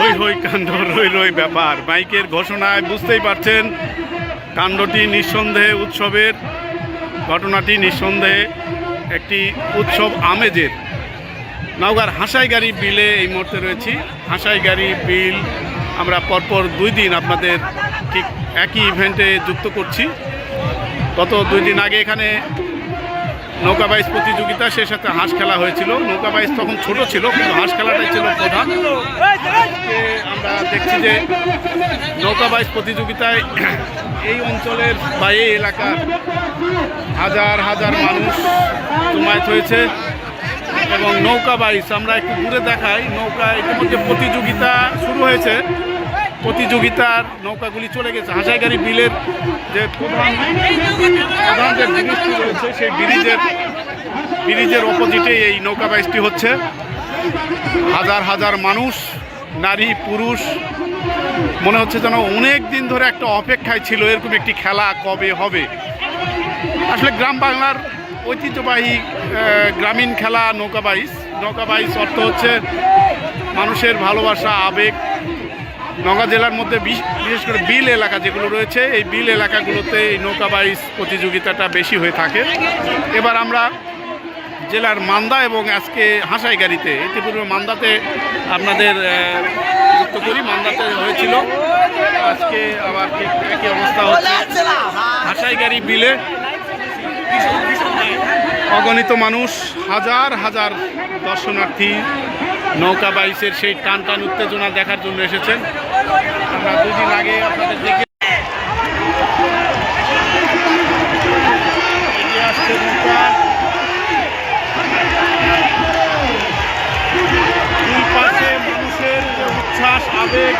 হই হই কাণ্ড রই রই ব্যাপার। বাইকের ঘোষণায় বুঝতেই পারছেন, কাণ্ডটি নিঃসন্দেহে উৎসবের, ঘটনাটি নিঃসন্দেহে একটি উৎসব আমেজের। নওগাঁর হাসাইগাড়ি বিলে এই মুহূর্তে রয়েছি। হাসাইগাড়ি বিল আমরা পরপর দুই দিন আপনাদের ঠিক একই ইভেন্টে যুক্ত করছি। গত দুই দিন আগে এখানে নৌকা বাইচ প্রতিযোগিতা, সেই সাথে হাঁস খেলা হয়েছিল। নৌকা বাইচ তখন ছোট ছিল, কিন্তু হাঁস খেলাটাই ছিল প্রধান। আমরা দেখছি যে নৌকা বাইচ প্রতিযোগিতায় এই অঞ্চলের বা এই এলাকার হাজার হাজার মানুষ জমায়েত হয়েছে এবং নৌকা বাইচ আমরা একটু দূরে দেখাই, নৌকা ইতিমধ্যে প্রতিযোগিতা শুরু হয়েছে। প্রতিযোগিতার নৌকাগুলি চলে গেছে। হাসাইগাড়ি বিলের যে প্রধান ব্রিজের অপোজিটে এই নৌকা বাইচটি হচ্ছে। হাজার হাজার মানুষ, নারী, পুরুষ, মনে হচ্ছে যেন অনেক দিন ধরে একটা অপেক্ষায় ছিল এরকম একটি খেলা কবে হবে। আসলে গ্রাম বাংলার ঐতিহ্যবাহী গ্রামীণ খেলা নৌকা বাইচ নৌকা বাইচ অর্থ হচ্ছে মানুষের ভালোবাসা, আবেগ নওগাঁ জেলার মধ্যে বিশ- বিশেষ করে বিল এলাকা যেগুলো রয়েছে, এই বিল এলাকাগুলোতে এই নৌকা বাইচ প্রতিযোগিতাটা বেশি হয়ে থাকে। এবার আমরা জেলার মান্দা এবং আজকে হাঁসাইগাড়িতে ইতিপূর্বে মান্দাতে আপনাদের যুক্ত করি। মান্দাতে হয়েছিল। আজকে আবার একই অবস্থা হচ্ছে। হাঁসাইগাড়ি বিলে অগণিত মানুষ, হাজার হাজার দর্শনার্থী নৌকা বাইসের সেই টান টান উত্তেজনা দেখার জন্য এসেছেন। আমরা দুদিন আগে আপনাদের দেখে মানুষের উচ্ছ্বাস, আবেগ।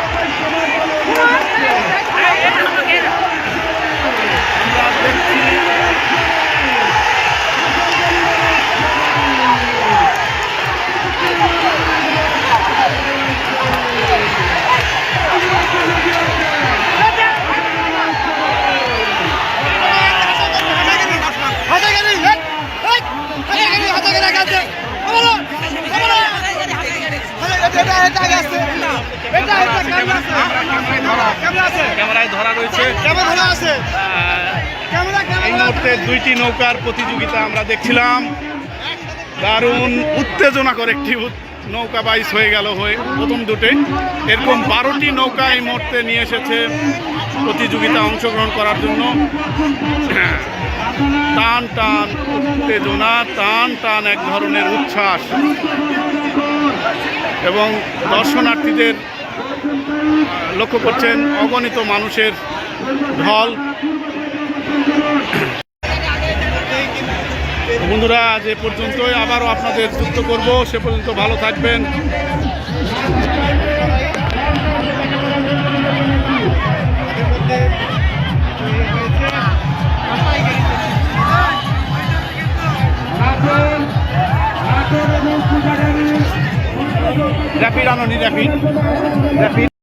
ক্যামেরায় ধরা রয়েছে। এই মুহূর্তে দুইটি নৌকার প্রতিযোগিতা আমরা দেখছিলাম। দারুণ উত্তেজনা করে একটি নৌকা বাইস হয়ে গেল হয়ে প্রথম দুটে। এরকম বারোটি নৌকা এই মুহূর্তে নিয়ে এসেছে প্রতিযোগিতা অংশগ্রহণ করার জন্য। টান টান উত্তেজনা টান টান এক ধরনের উচ্ছ্বাস। এবং দর্শনার্থীদের লক্ষ্য করছেন অগণিত মানুষের ঢল। বন্ধুরা, আজ এ পর্যন্তই। আবারও আপনাদের যুক্ত করব। সে পর্যন্ত ভালো থাকবেন। র্যাপিড আনো নি র্যাপিড র্যাপিড